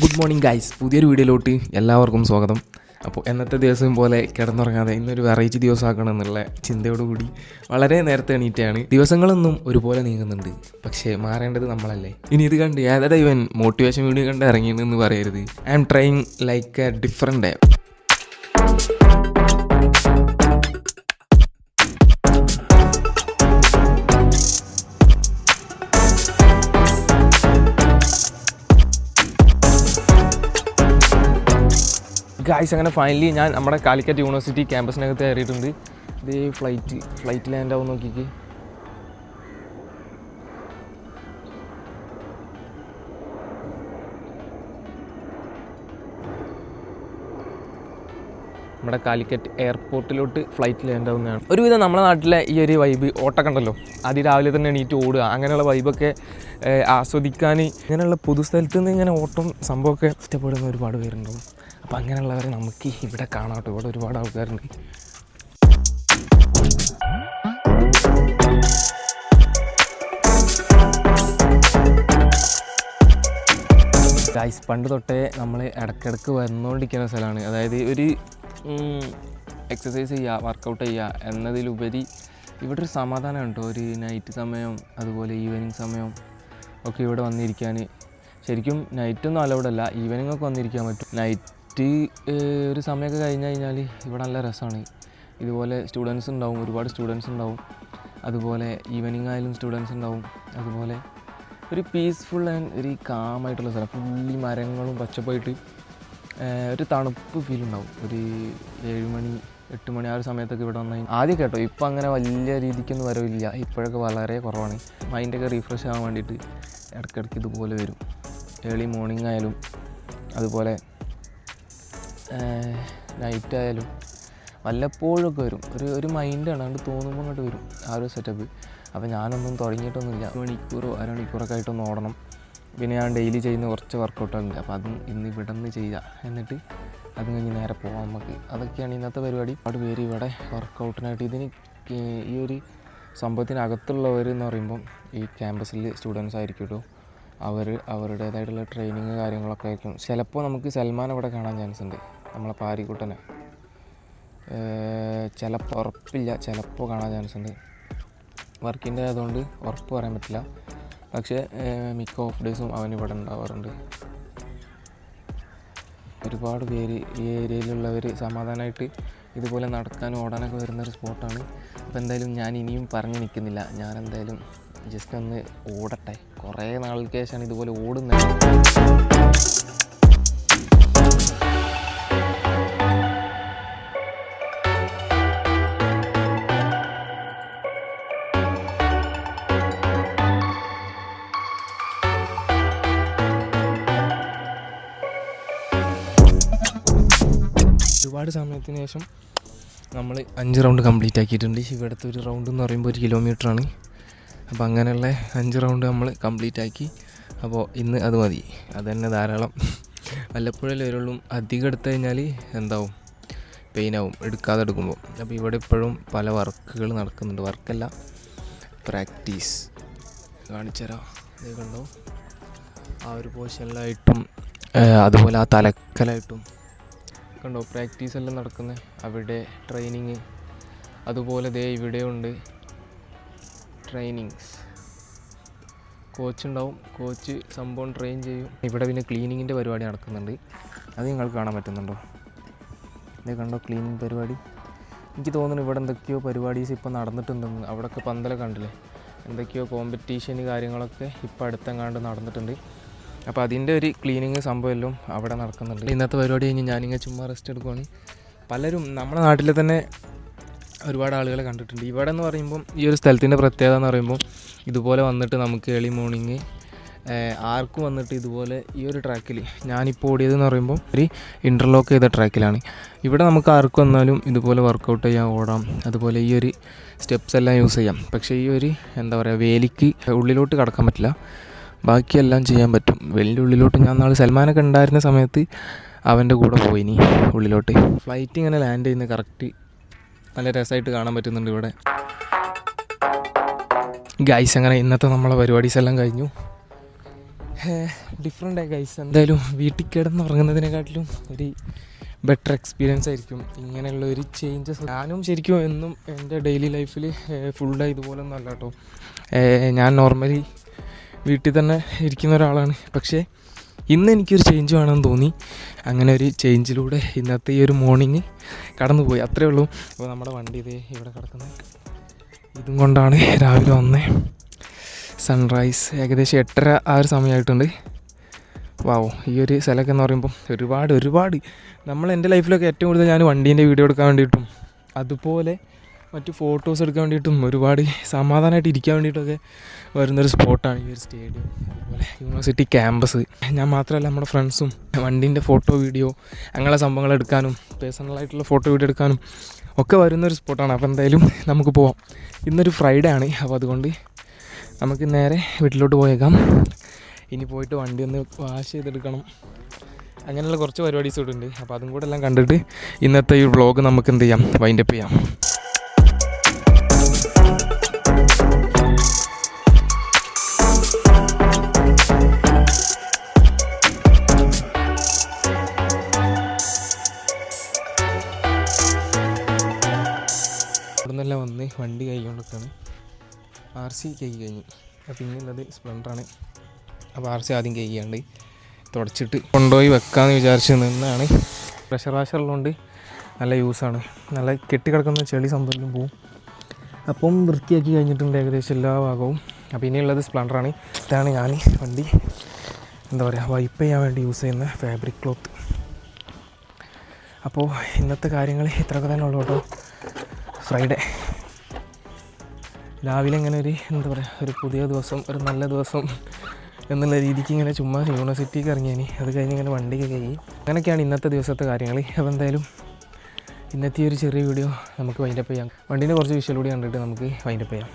Good morning guys പുതിയൊരു വീഡിയോയിലോട്ട് എല്ലാവർക്കും സ്വാഗതം. അപ്പോൾ എന്നത്തെ ദിവസം പോലെ കിടന്നുറങ്ങാതെ ഇന്നൊരു വെറൈറ്റി ദിവസമാക്കണം എന്നുള്ള ചിന്തയോടുകൂടി വളരെ നേരത്തെ എണീറ്റാണ്. ദിവസങ്ങളൊന്നും ഒരുപോലെ നീങ്ങുന്നുണ്ട്. പക്ഷേ മാറേണ്ടത് നമ്മളല്ലേ? ഇനി ഇത് കണ്ട് ഏതാ ഇവൻ മോട്ടിവേഷൻ വീഡിയോ കണ്ട് ഇറങ്ങിയെന്ന് പറയരുത്. I am trying like a different guys അങ്ങനെ ഫൈനലി ഞാൻ നമ്മുടെ കാലിക്കറ്റ് യൂണിവേഴ്സിറ്റി ക്യാമ്പസിനകത്ത് കയറിയിട്ടുണ്ട്. ഇത് ഫ്ലൈറ്റ് ഫ്ലൈറ്റ് ലാൻഡ് ആവും നോക്കിക്ക്. നമ്മുടെ കാലിക്കറ്റ് എയർപോർട്ടിലോട്ട് ഫ്ലൈറ്റ് ലാൻഡ് ആവുന്നതാണ്. ഒരുവിധം നമ്മുടെ നാട്ടിലെ ഈ ഒരു വൈബ് ഓട്ടക്കണ്ടല്ലോ അതി രാവിലെ തന്നെ എണീറ്റ് ഓടുക. അങ്ങനെയുള്ള വൈബൊക്കെ ആസ്വദിക്കാൻ ഇങ്ങനെയുള്ള പൊതുസ്ഥലത്ത് നിന്ന് ഇങ്ങനെ ഓട്ടം സംഭവമൊക്കെ ഇഷ്ടപ്പെടുന്ന ഒരുപാട് പേരുണ്ടാവും. അപ്പോൾ അങ്ങനെയുള്ളവരെ നമുക്ക് ഇവിടെ കാണാട്ടോ ഇവിടെ ഒരുപാട് ആൾക്കാരുണ്ട്. ഗൈസ് പണ്ട് തൊട്ടേ നമ്മൾ ഇടയ്ക്കിടയ്ക്ക് വന്നുകൊണ്ടിരിക്കുന്ന സ്ഥലമാണ്. അതായത് ഒരു എക്സസൈസ് ചെയ്യുക വർക്കൗട്ട് ചെയ്യുക എന്നതിലുപരി ഇവിടെ ഒരു സമാധാനം ഉണ്ടോ? ഒരു നൈറ്റ് സമയം അതുപോലെ ഈവനിങ് സമയം ഒക്കെ ഇവിടെ വന്നിരിക്കാൻ ശരിക്കും നൈറ്റൊന്നും അലൗഡല്ല ഈവനിങ് ഒക്കെ വന്നിരിക്കാൻ പറ്റും. നൈറ്റ് ഒരു സമയമൊക്കെ കഴിഞ്ഞ് കഴിഞ്ഞാൽ ഇവിടെ നല്ല രസമാണ്. ഇതുപോലെ സ്റ്റുഡൻസ് ഉണ്ടാവും ഒരുപാട് സ്റ്റുഡൻസ് ഉണ്ടാവും. അതുപോലെ ഈവനിങ് ആയാലും സ്റ്റുഡൻസ് ഉണ്ടാവും. അതുപോലെ ഒരു പീസ്ഫുൾ ആൻഡ് ഒരു കാമായിട്ടുള്ള സ്ഥലം. ഫുള്ളി മരങ്ങളും പച്ചപ്പായിട്ട് ഒരു തണുപ്പ് ഫീൽ ഉണ്ടാവും. ഒരു ഏഴ് മണി എട്ട് മണി ആ ഒരു സമയത്തൊക്കെ ഇവിടെ വന്നാൽ ആദ്യം കേട്ടോ ഇപ്പം അങ്ങനെ വലിയ രീതിക്കൊന്നും വരവില്ല. ഇപ്പോഴൊക്കെ വളരെ കുറവാണ്. മൈൻഡൊക്കെ റീഫ്രഷ് ആവാൻ വേണ്ടിയിട്ട് ഇടയ്ക്കിടയ്ക്ക് ഇതുപോലെ വരും. ഏർലി മോർണിംഗ് ആയാലും അതുപോലെ നൈറ്റ് ആയാലും വല്ലപ്പോഴൊക്കെ വരും. ഒരു ഒരു മൈൻഡാണ് അതുകൊണ്ട് തോന്നുമ്പോൾ അങ്ങോട്ട് വരും ആ ഒരു സെറ്റപ്പ് അപ്പോൾ ഞാനൊന്നും തുടങ്ങിയിട്ടൊന്നുമില്ല. മണിക്കൂറോ അരമണിക്കൂറൊക്കെ ആയിട്ടൊന്ന് ഓടണം. പിന്നെ ഞാൻ ഡെയിലി ചെയ്യുന്ന കുറച്ച് വർക്കൗട്ടുണ്ട് അപ്പോൾ അതും ഇന്ന് ഇവിടെ നിന്ന് ചെയ്യുക എന്നിട്ട് അത് കഴിഞ്ഞ് നേരെ പോകാം നമുക്ക്. അതൊക്കെയാണ് ഇന്നത്തെ പരിപാടി. ഒരുപാട് പേര് ഇവിടെ വർക്കൗട്ടിനായിട്ട് ഇതിന് ഈ ഒരു സംഭവത്തിനകത്തുള്ളവർ എന്ന് പറയുമ്പം ഈ ക്യാമ്പസിൽ സ്റ്റുഡൻസ് ആയിരിക്കും കേട്ടോ അവർ അവരുടേതായിട്ടുള്ള ട്രെയിനിങ് കാര്യങ്ങളൊക്കെ ആയിരിക്കും. ചിലപ്പോൾ നമുക്ക് സൽമാൻ ഇവിടെ കാണാൻ ചാൻസ് ഉണ്ട്. നമ്മളെ പാരിക്കുട്ടനെ. ചിലപ്പോൾ ഉറപ്പില്ല ചിലപ്പോൾ കാണാൻ ചാൻസ് ഉണ്ട്. വർക്കിന്റെ ആയതുകൊണ്ട് ഉറപ്പ് പറയാൻ പറ്റില്ല. പക്ഷേ മിക്ക ഓഫ് ഡേയ്സും അവൻ ഇവിടെ ഉണ്ടാവാറുണ്ട്. ഒരുപാട് പേര് ഈ ഏരിയയിലുള്ളവർ സമാധാനമായിട്ട് ഇതുപോലെ നടക്കാനും ഓടാനൊക്കെ വരുന്നൊരു സ്പോട്ടാണ് അപ്പോൾ എന്തായാലും ഞാൻ ഇനിയും പറഞ്ഞു നിൽക്കുന്നില്ല. ഞാൻ എന്തായാലും ജസ്റ്റ് ഒന്ന് ഓടട്ടെ. കുറേ നാൾക്ക് ശേഷമാണ് ഇതുപോലെ ഓടുന്നത്. ഒരുപാട് സമയത്തിന് ശേഷം നമ്മൾ അഞ്ച് റൗണ്ട് കംപ്ലീറ്റ് ആക്കിയിട്ടുണ്ട്. ഇവിടുത്തെ ഒരു റൗണ്ട് എന്ന് പറയുമ്പോൾ ഒരു കിലോമീറ്റർ ആണ്. അപ്പോൾ അങ്ങനെയുള്ള അഞ്ച് റൗണ്ട് നമ്മൾ കംപ്ലീറ്റ് ആക്കി. അപ്പോൾ ഇന്ന് അത് മതി. അത് തന്നെ ധാരാളം. വല്ലപ്പോഴല്ലേ വരുള്ളൂ. അധികം എടുത്തു കഴിഞ്ഞാൽ എന്താവും? പെയിനാവും എടുക്കാതെ എടുക്കുമ്പോൾ. അപ്പോൾ ഇവിടെ ഇപ്പോഴും പല വർക്കുകൾ നടക്കുന്നുണ്ട്. വർക്കല്ല പ്രാക്ടീസ് കാണിച്ചു തരാം. ഇത് കണ്ടോ? ആ ഒരു പോർഷനിലായിട്ടും അതുപോലെ ആ തലക്കലായിട്ടും കണ്ടോ പ്രാക്ടീസ് എല്ലാം നടക്കുന്നത് അവിടെ ട്രെയിനിങ് അതുപോലെ ദേ ഇവിടെയുണ്ട് ട്രെയിനിങ്സ് കോച്ച് ഉണ്ടാവും. കോച്ച് സംഭവം ട്രെയിൻ ചെയ്യും. ഇവിടെ പിന്നെ ക്ലീനിങ്ങിന്റെ പരിപാടി നടക്കുന്നുണ്ട്. അത് നിങ്ങൾക്ക് കാണാൻ പറ്റുന്നുണ്ടോ? ഇത് കണ്ടോ ക്ലീനിങ് പരിപാടി? എനിക്ക് തോന്നുന്നു ഇവിടെ എന്തൊക്കെയോ പരിപാടീസ് ഇപ്പോൾ നടന്നിട്ടുണ്ടെന്ന്. അവിടെയൊക്കെ പന്തലൊക്കെ കണ്ടില്ലേ? എന്തൊക്കെയോ കോമ്പറ്റീഷൻ കാര്യങ്ങളൊക്കെ ഇപ്പോൾ അടുത്തെങ്ങാണ്ട് നടന്നിട്ടുണ്ട്. അപ്പോൾ അതിന്റെ ഒരു ക്ലീനിങ് സംഭവമെല്ലാം അവിടെ നടക്കുന്നുണ്ട്. ഇന്നത്തെ പരിപാടി കഴിഞ്ഞ് ഞാനിങ്ങനെ ചുമ്മാ റെസ്റ്റ് എടുക്കുവാണ്. പലരും നമ്മുടെ നാട്ടിൽ തന്നെ ഒരുപാട് ആളുകളെ കണ്ടിട്ടുണ്ട്. ഇവിടെ എന്ന് പറയുമ്പം ഈ ഒരു സ്ഥലത്തിന്റെ പ്രത്യേകത എന്ന് പറയുമ്പോൾ ഇതുപോലെ വന്നിട്ട് നമുക്ക് ഏർലി മോർണിംഗ് ആർക്കും വന്നിട്ട് ഇതുപോലെ ഈ ഒരു ട്രാക്കിൽ ഞാനിപ്പോൾ ഓടിയത് എന്ന് പറയുമ്പോൾ ഒരു ഇന്റർലോക്ക് ചെയ്ത ട്രാക്കിലാണ് ഇവിടെ നമുക്ക് ആർക്കും വന്നാലും ഇതുപോലെ വർക്കൗട്ട് ചെയ്യാം ഓടാം. അതുപോലെ ഈ ഒരു സ്റ്റെപ്സ് എല്ലാം യൂസ് ചെയ്യാം. പക്ഷേ ഈ ഒരു എന്താ പറയുക വേലിക്ക് ഉള്ളിലോട്ട് കടക്കാൻ പറ്റില്ല. ബാക്കിയെല്ലാം ചെയ്യാൻ പറ്റും. വലിയ ഉള്ളിലോട്ട് ഞാൻ നാളെ സൽമാനൊക്കെ ഉണ്ടായിരുന്ന സമയത്ത് അവന്റെ കൂടെ പോയി ഇനി ഉള്ളിലോട്ട്. ഫ്ലൈറ്റ് ഇങ്ങനെ ലാൻഡ് ചെയ്യുന്ന കറക്റ്റ് നല്ല രസമായിട്ട് കാണാൻ പറ്റുന്നുണ്ട് ഇവിടെ. ഗൈസ് അങ്ങനെ ഇന്നത്തെ നമ്മളെ പരിപാടീസ് എല്ലാം കഴിഞ്ഞു. ഡിഫറെന്റ് ഗൈസ് എന്തായാലും വീട്ടിൽ കിടന്നുറങ്ങുന്നതിനെക്കാട്ടിലും ഒരു ബെറ്റർ എക്സ്പീരിയൻസ് ആയിരിക്കും. ഇങ്ങനെയുള്ള ഒരു ചേഞ്ചസ് ഞാനും ശരിക്കും എന്നും എന്റെ ഡെയിലി ലൈഫിൽ ഫുൾ ഡേ ഇതുപോലെ ഒന്നും അല്ല കേട്ടോ ഞാൻ നോർമലി വീട്ടിൽ തന്നെ ഇരിക്കുന്ന ഒരാളാണ്. പക്ഷേ ഇന്ന് എനിക്കൊരു ചേഞ്ച് വേണമെന്ന് തോന്നി. അങ്ങനെ ഒരു ചേഞ്ചിലൂടെ ഇന്നത്തെ ഈ ഒരു മോർണിംഗ് കടന്നുപോയി. അത്രേ ഉള്ളൂ. അപ്പോൾ നമ്മുടെ വണ്ടി ഇതേ ഇവിടെ കിടക്കുന്നത് ഇതും കൊണ്ടാണ് രാവിലെ വന്നേ. സൺറൈസ് ഏകദേശം എട്ടര ആ ഒരു സമയമായിട്ടുണ്ട്. വാവോ ഈ ഒരു സ്ഥലമൊക്കെ എന്ന് പറയുമ്പോൾ ഒരുപാട് ഒരുപാട്. നമ്മൾ എന്റെ ലൈഫിലൊക്കെ ഏറ്റവും കൂടുതൽ ഞാൻ വണ്ടീന്റെ വീഡിയോ എടുക്കാൻ വേണ്ടിയിട്ടും അതുപോലെ മറ്റു ഫോട്ടോസ് എടുക്കാൻ വേണ്ടിയിട്ടും ഒരുപാട് സമാധാനമായിട്ട് ഇരിക്കാൻ വേണ്ടിയിട്ടൊക്കെ വരുന്നൊരു സ്പോട്ടാണ് ഈ ഒരു സ്റ്റേഡിയം അതുപോലെ യൂണിവേഴ്സിറ്റി ക്യാമ്പസ് ഞാൻ മാത്രമല്ല നമ്മുടെ ഫ്രണ്ട്സും വണ്ടീന്റെ ഫോട്ടോ വീഡിയോ അങ്ങനെയുള്ള സംഭവങ്ങൾ എടുക്കാനും പേഴ്സണലായിട്ടുള്ള ഫോട്ടോ വീഡിയോ എടുക്കാനും ഒക്കെ വരുന്നൊരു സ്പോട്ടാണ് അപ്പോൾ എന്തായാലും നമുക്ക് പോവാം. ഇന്നൊരു ഫ്രൈഡേ ആണ്. അപ്പോൾ അതുകൊണ്ട് നമുക്ക് നേരെ വീട്ടിലോട്ട് പോയേക്കാം. ഇനി പോയിട്ട് വണ്ടി ഒന്ന് വാഷ് ചെയ്തെടുക്കണം. അങ്ങനെയുള്ള കുറച്ച് പരിപാടീസ് ഇവിടെ ഉണ്ട്. അപ്പോൾ അതും കൂടെ എല്ലാം കണ്ടിട്ട് ഇന്നത്തെ ഈ വ്ളോഗ് നമുക്ക് എന്ത് ചെയ്യാം? വൈൻഡപ്പ് ചെയ്യാം. ഇവിടെ നിന്നെല്ലാം വന്ന് വണ്ടി കൈകൊണ്ടൊക്കെയാണ് ആർ സി കൈ കഴിഞ്ഞു. അപ്പോൾ ഇന്നുള്ളത് സ്പ്ലെൻഡറാണ്. അപ്പോൾ ആർ സി ആദ്യം കഴിയാണ്ട് തുടച്ചിട്ട് കൊണ്ടുപോയി വെക്കാമെന്ന് വിചാരിച്ച് നിന്നാണ്. പ്രഷർ വാഷർ ഉള്ളതുകൊണ്ട് നല്ല യൂസാണ്. നല്ല കെട്ടിക്കിടക്കുന്ന ചെളി സംഭവം പോവും. അപ്പം വൃത്തിയാക്കി കഴിഞ്ഞിട്ടുണ്ട് ഏകദേശം എല്ലാ ഭാഗവും. അപ്പോൾ ഇനിയുള്ളത് സ്പ്ലെൻഡറാണ്. ഇതാണ് ഞാൻ വണ്ടി. എന്താ പറയുക വൈപ്പ് ചെയ്യാൻ വേണ്ടി യൂസ് ചെയ്യുന്ന ഫാബ്രിക് ക്ലോത്ത്. അപ്പോൾ ഇന്നത്തെ കാര്യങ്ങൾ ഇത്രയൊക്കെ തന്നെ ഉള്ളൂ കേട്ടോ. ഫ്രൈഡേ രാവിലെ ഇങ്ങനെ ഒരു എന്താ പറയുക ഒരു പുതിയ ദിവസം ഒരു നല്ല ദിവസം എന്നുള്ള രീതിക്ക് ഇങ്ങനെ ചുമ്മാ യൂണിവേഴ്സിറ്റിക്ക് ഇറങ്ങിയനി. അത് കഴിഞ്ഞ് ഇങ്ങനെ വണ്ടിക്ക് കഴിയും അങ്ങനെയൊക്കെയാണ് ഇന്നത്തെ ദിവസത്തെ കാര്യങ്ങൾ. അപ്പോൾ എന്തായാലും ഇന്നത്തെ ഒരു ചെറിയ വീഡിയോ നമുക്ക് വൈൻഡപ്പ് ചെയ്യാം. വണ്ടീന്റെ കുറച്ച് വിഷ്വൽ കൂടി കണ്ടിട്ട് നമുക്ക് വൈൻഡപ്പ് ചെയ്യാം.